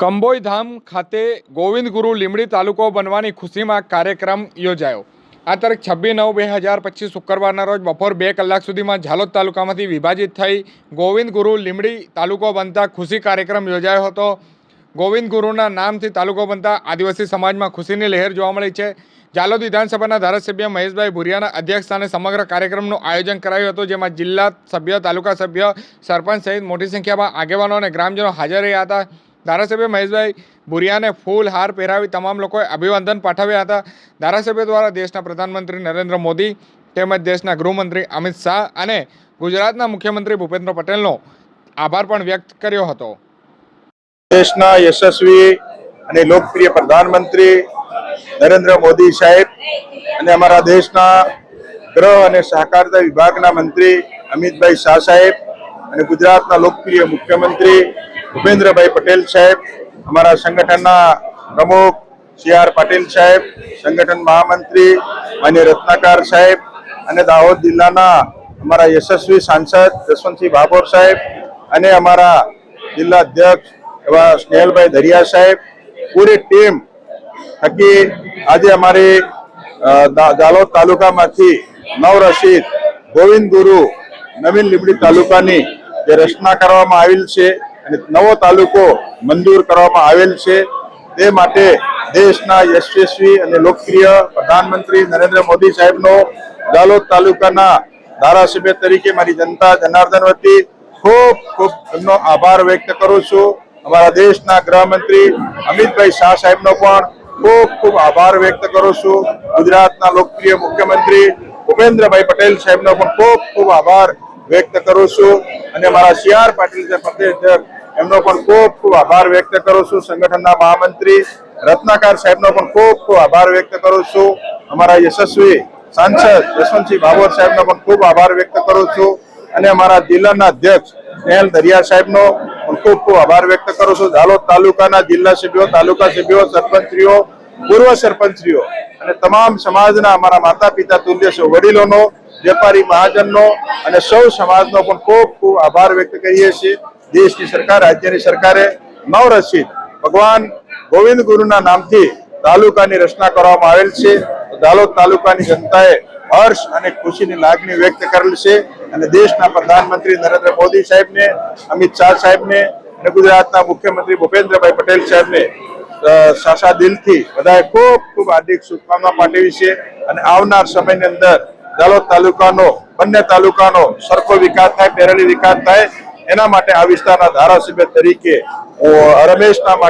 કંબોઈ ધામ ખાતે ગોવિંદ ગુરુ લીમડી તાલુકો બનવાની ખુશીમાં કાર્યક્રમ યોજાયો. આ તારીખ છવ્વીસ નવ બે હજાર પચીસ શુક્રવારના રોજ બપોર બે કલાક સુધીમાં ઝાલોદ તાલુકામાંથી વિભાજિત થઈ ગોવિંદ ગુરુ લીમડી તાલુકો બનતા ખુશી કાર્યક્રમ યોજાયો હતો. ગોવિંદ ગુરુના નામથી તાલુકો બનતા આદિવાસી સમાજમાં ખુશીની લહેર જોવા મળી છે. ઝાલોદ વિધાનસભાના ધારાસભ્ય મહેશભાઈ ભુરિયાના અધ્યક્ષસ્થાને સમગ્ર કાર્યક્રમનું આયોજન કરાયું હતું, જેમાં જિલ્લા સભ્ય, તાલુકા સભ્ય, સરપંચ સહિત મોટી સંખ્યામાં આગેવાનો અને ગ્રામજનો હાજર રહ્યા હતા. ધારાસભ્ય મહેશભાઈ ભુરિયાને ફૂલ હાર પહેરાવી તમામ લોકોએ અભિવાદન પાઠવ્યા હતા. ધારાસભ્ય દ્વારા દેશના પ્રધાનમંત્રી નરેન્દ્ર મોદી તેમજ દેશના ગૃહમંત્રી અમિત શાહ અને ગુજરાતના મુખ્યમંત્રી ભૂપેન્દ્ર પટેલનો આભાર પણ વ્યક્ત કર્યો હતો. દેશના યશસ્વી અને લોકપ્રિય પ્રધાનમંત્રી નરેન્દ્ર મોદી સાહેબ અને અમારા દેશના ગૃહ અને સહકારિતા વિભાગના મંત્રી અમિતભાઈ શાહ સાહેબ અને ગુજરાતના લોકપ્રિય મુખ્યમંત્રી ભૂપેન્દ્રભાઈ પટેલ સાહેબ, અમારા સંગઠનના પ્રમુખ સી આર પાટીલ સાહેબ, સંગઠન મહામંત્રી માન્ય રત્નાકાર સાહેબ અને દાહોદ જિલ્લાના અમારા યશસ્વી સાંસદ જસવંતસિંહ ભાભોર સાહેબ અને અમારા જિલ્લા અધ્યક્ષ એવા સ્નેહલભાઈ દરિયા સાહેબ, પૂરી ટીમ થકી આજે અમારી દાલોદ તાલુકામાંથી નવ રસીદ ગોવિંદ ગુરુ નવીન લીમડી તાલુકાની જે રચના કરવામાં આવેલ છે નવો તાલુકો મંજૂર કરવામાં આવેલ છે. તે માટે દેશના યશસ્વી અને લોકપ્રિય પ્રધાનમંત્રી નરેન્દ્ર મોદી સાહેબનો દાલોદ તાલુકાના ધારાસભ્ય તરીકે મારી જનતા જનાર્દન વતી ખૂબ ખૂબ એમનો આભાર વ્યક્ત કરું છું. અમારા દેશના ગૃહમંત્રી અમિતભાઈ શાહ સાહેબનો પણ ખૂબ ખૂબ આભાર વ્યક્ત કરું છું. ગુજરાતના લોકપ્રિય મુખ્યમંત્રી ભૂપેન્દ્રભાઈ પટેલ સાહેબનો પણ ખૂબ ખૂબ આભાર વ્યક્ત કરું છું. અને મારા સી આર પાટીલ પ્રદેશ એમનો પણ ખૂબ ખૂબ આભાર વ્યક્ત કરું છું. સંગઠનના મહામંત્રી રત્નાકર સાહેબનો પણ ખૂબ ખૂબ આભાર વ્યક્ત કરું છું. અમારા યશસ્વી સાંસદ જસવંતસિંહ ભાભોર સાહેબનો પણ ખૂબ આભાર વ્યક્ત કરું છું. અને અમારા જિલ્લાના અધ્યક્ષ સ્નેહલ દરિયા સાહેબનો પણ ખૂબ ખૂબ આભાર વ્યક્ત કરું છું. દાલોદ તાલુકાના જિલ્લા સભ્યો, તાલુકા સભ્યો, સરપંચશ્રીઓ, પૂર્વ સરપંચશ્રીઓ અને તમામ સમાજના અમારા માતા પિતા તુલ્ય સૌ વડીલોનો, વેપારી મહાજનનો અને સૌ સમાજનો પણ ખૂબ ખૂબ આભાર વ્યક્ત કરીએ છીએ. દેશની સરકાર, રાજ્યની સરકારે નવ રસીદ ભગવાન ગોવિંદ ગુરુના નામથી તાલુકાની રચના કરવામાં આવેલ છે. દાલોદ તાલુકાની જનતાએ હર્ષ અને ખુશીની લાગણી વ્યક્ત કરેલ છે અને દેશના પ્રધાનમંત્રી નરેન્દ્ર મોદી સાહેબને, અમિત શાહ સાહેબને અને ગુજરાતના મુખ્યમંત્રી ભૂપેન્દ્રભાઈ પટેલ સાહેબને સાસા દિલથી બધાએ ખૂબ ખૂબ હાર્દિક શુભકામના પાઠવી છે અને આવનાર સમયની અંદર દાલોદ તાલુકાનો, બંને તાલુકાનો સરખો વિકાસ થાય પેરેલી વિકાસ થાય એના માટે આ વિસ્તારના ધારાસભ્ય તરીકે રમેશના માટે